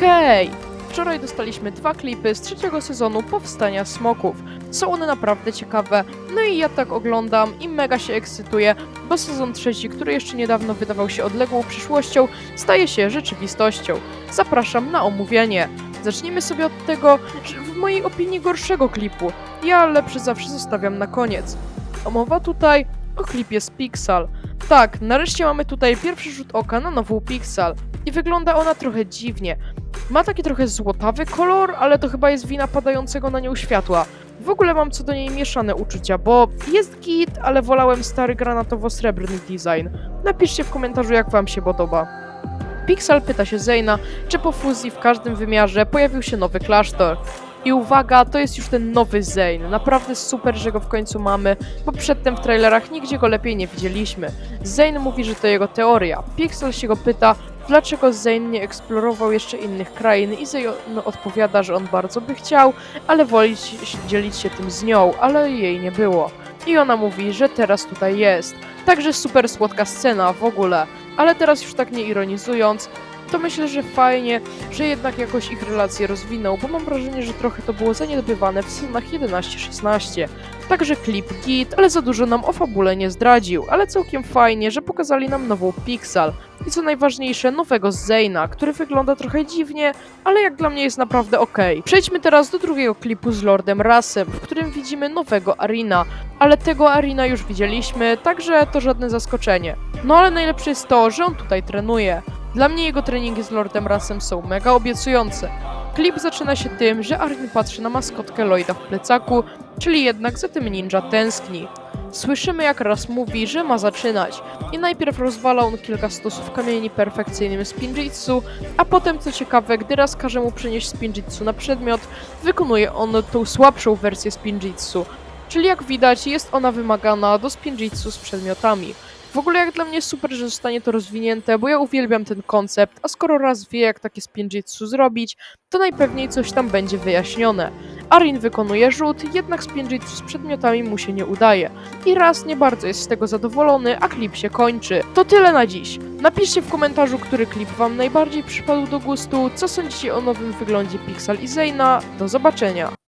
Hej! Wczoraj dostaliśmy dwa klipy z trzeciego sezonu Powstania Smoków. Są one naprawdę ciekawe, no i ja tak oglądam i mega się ekscytuję, bo sezon trzeci, który jeszcze niedawno wydawał się odległą przyszłością, staje się rzeczywistością. Zapraszam na omówienie. Zacznijmy sobie od tego, w mojej opinii gorszego klipu. Ja lepszy zawsze zostawiam na koniec. A mowa tutaj o klipie z Pixel. Tak, nareszcie mamy tutaj pierwszy rzut oka na nową Pixel. I wygląda ona trochę dziwnie. Ma taki trochę złotawy kolor, ale to chyba jest wina padającego na nią światła. W ogóle mam co do niej mieszane uczucia, bo jest git, ale wolałem stary granatowo-srebrny design. Napiszcie w komentarzu, jak wam się podoba. Pixel pyta się Zayna, czy po fuzji w każdym wymiarze pojawił się nowy klasztor. I uwaga, to jest już ten nowy Zane. Naprawdę super, że go w końcu mamy, bo przedtem w trailerach nigdzie go lepiej nie widzieliśmy. Zane mówi, że to jego teoria. Pixel się go pyta, dlaczego Zane nie eksplorował jeszcze innych krain i Zane odpowiada, że on bardzo by chciał, ale woli dzielić się tym z nią, ale jej nie było. I ona mówi, że teraz tutaj jest. Także super słodka scena w ogóle. Ale teraz już tak nie ironizując, to myślę, że fajnie, że jednak jakoś ich relacje rozwinął, bo mam wrażenie, że trochę to było zaniedbywane w sezonach 11-16. Także klip git, ale za dużo nam o fabule nie zdradził, ale całkiem fajnie, że pokazali nam nową Pixel. I co najważniejsze, nowego Zayna, który wygląda trochę dziwnie, ale jak dla mnie jest naprawdę okej. Przejdźmy teraz do drugiego klipu z Lordem Rasem, w którym widzimy nowego Arina, ale tego Arina już widzieliśmy, także to żadne zaskoczenie. No ale najlepsze jest to, że on tutaj trenuje. Dla mnie jego treningi z Lordem Rasem są mega obiecujące. Klip zaczyna się tym, że Armin patrzy na maskotkę Lloyda w plecaku, czyli jednak za tym ninja tęskni. Słyszymy jak Ras mówi, że ma zaczynać i najpierw rozwala on kilka stosów kamieni perfekcyjnym spinjitsu, a potem co ciekawe, gdy Ras każe mu przenieść spinjitsu na przedmiot, wykonuje on tą słabszą wersję spinjitsu, czyli jak widać jest ona wymagana do spinjitsu z przedmiotami. W ogóle jak dla mnie super, że zostanie to rozwinięte, bo ja uwielbiam ten koncept, a skoro raz wie jak takie spinjitsu zrobić, to najpewniej coś tam będzie wyjaśnione. Arin wykonuje rzut, jednak spinjitsu z przedmiotami mu się nie udaje. I raz nie bardzo jest z tego zadowolony, a klip się kończy. To tyle na dziś. Napiszcie w komentarzu, który klip wam najbardziej przypadł do gustu, co sądzicie o nowym wyglądzie Pixel i Zayna. Do zobaczenia.